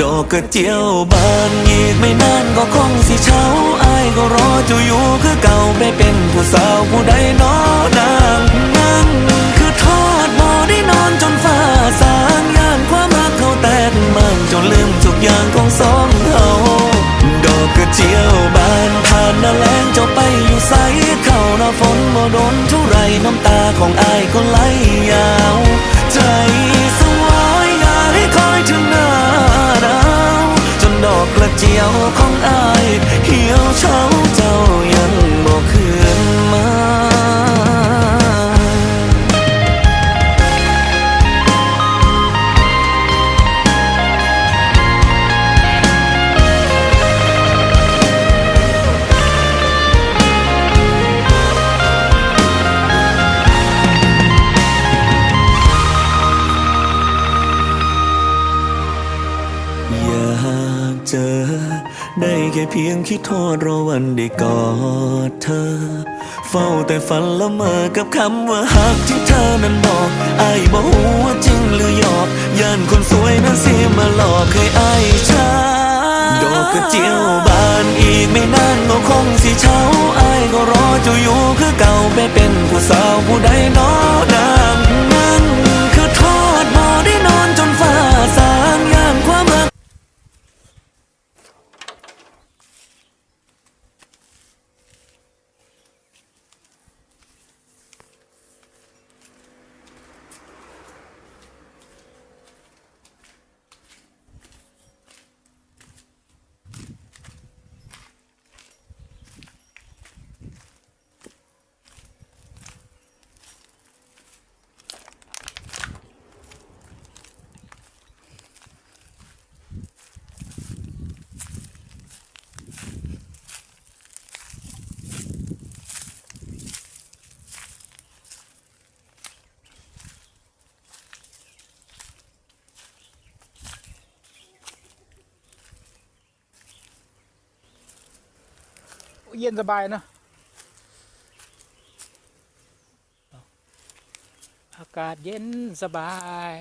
ดอกกระเจียวบานอีกไม่นานก็คงสิเช้าอายก็รอเจะอยู่คือเก่าไปเป็นผู้สาวผู้ใดนอนางนั่งคือทอดบ่ได้นอนจนฟ้าสางย่านความรักเขาแตกมันจนลืมทุกอย่างของสองเฮาดอกกระเจียวบานผ่านหน้าแล้งเจ้าไปอยู่ใสเข้าหน้าฝนบ่โดนเท่าไรน้ำตาของอายก็ไหลยาวใจส เจอ ได้แค่เพียงคิดโทษรอวันได้กอดเธอ เฝ้าแต่ฝันละเมอกับคำว่าหักที่เธอนั้นบอกอายบอกว่าจริงหรือหยอกย่านคนสวยนั้นสิมาหลอกให้อายช้าดอกกระเจียวบานอีกไม่นานก็คงสิเช้าไอายก็รอเจ้าอยู่คือเก่าไปเป็นผู้สาวผู้ใดนอนางนั่นคือทอดบ่ได้นอนจนฟ้าสางย่านความรัก เย็นสบายเนะอากาศเย็นสบาย